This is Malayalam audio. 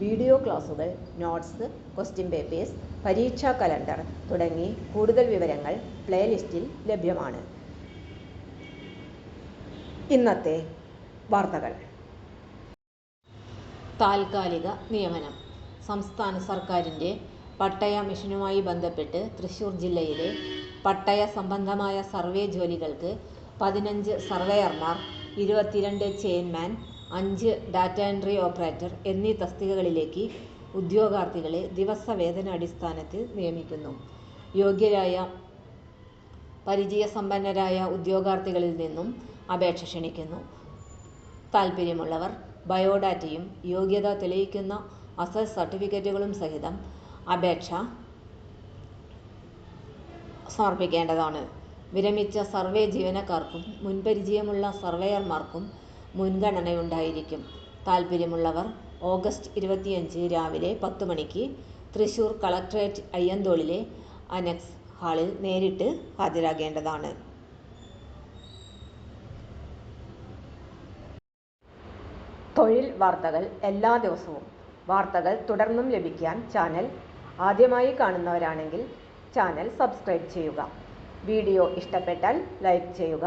വീഡിയോ ക്ലാസുകൾ നോട്ട്സ് ക്വസ്റ്റ്യൻ പേപ്പേഴ്സ് പരീക്ഷാ കലണ്ടർ തുടങ്ങി കൂടുതൽ വിവരങ്ങൾ പ്ലേലിസ്റ്റിൽ ലഭ്യമാണ്. ഇന്നത്തെ വാർത്തകൾ. താൽക്കാലിക നിയമനം. സംസ്ഥാന സർക്കാരിന്റെ പട്ടയ മിഷനുമായി ബന്ധപ്പെട്ട് തൃശൂർ ജില്ലയിലെ പട്ടയ സംബന്ധമായ സർവേ ജോലികൾക്ക് പതിനഞ്ച് സർവേയർമാർ ഇരുപത്തിരണ്ട് ചെയിൻമാൻ അഞ്ച് ഡാറ്റ എൻട്രി ഓപ്പറേറ്റർ എന്നീ തസ്തികകളിലേക്ക് ഉദ്യോഗാർത്ഥികളെ ദിവസവേതനാടിസ്ഥാനത്തിൽ നിയമിക്കുന്നു. യോഗ്യരായ പരിചയസമ്പന്നരായ ഉദ്യോഗാർത്ഥികളിൽ നിന്നും അപേക്ഷ ക്ഷണിക്കുന്നു. താൽപ്പര്യമുള്ളവർ ബയോഡാറ്റയും യോഗ്യത തെളിയിക്കുന്ന അസൽ സർട്ടിഫിക്കറ്റുകളും സഹിതം അപേക്ഷ സമർപ്പിക്കേണ്ടതാണ്. വിരമിച്ച സർവേ ജീവനക്കാർക്കും മുൻപരിചയമുള്ള സർവേയർമാർക്കും മുൻഗണനയുണ്ടായിരിക്കും. താൽപ്പര്യമുള്ളവർ ഓഗസ്റ്റ് ഇരുപത്തിയഞ്ച് രാവിലെ പത്ത് മണിക്ക് തൃശൂർ കളക്ട്രേറ്റ് അയ്യന്തോളിലെ അനക്സ് ഹാളിൽ നേരിട്ട് ഹാജരാകേണ്ടതാണ്. തൊഴിൽ വാർത്തകൾ എല്ലാ ദിവസവും. വാർത്തകൾ തുടർന്നും ലഭിക്കാൻ ചാനൽ ആദ്യമായി കാണുന്നവരാണെങ്കിൽ ചാനൽ സബ്സ്ക്രൈബ് ചെയ്യുക. വീഡിയോ ഇഷ്ടപ്പെട്ടാൽ ലൈക്ക് ചെയ്യുക.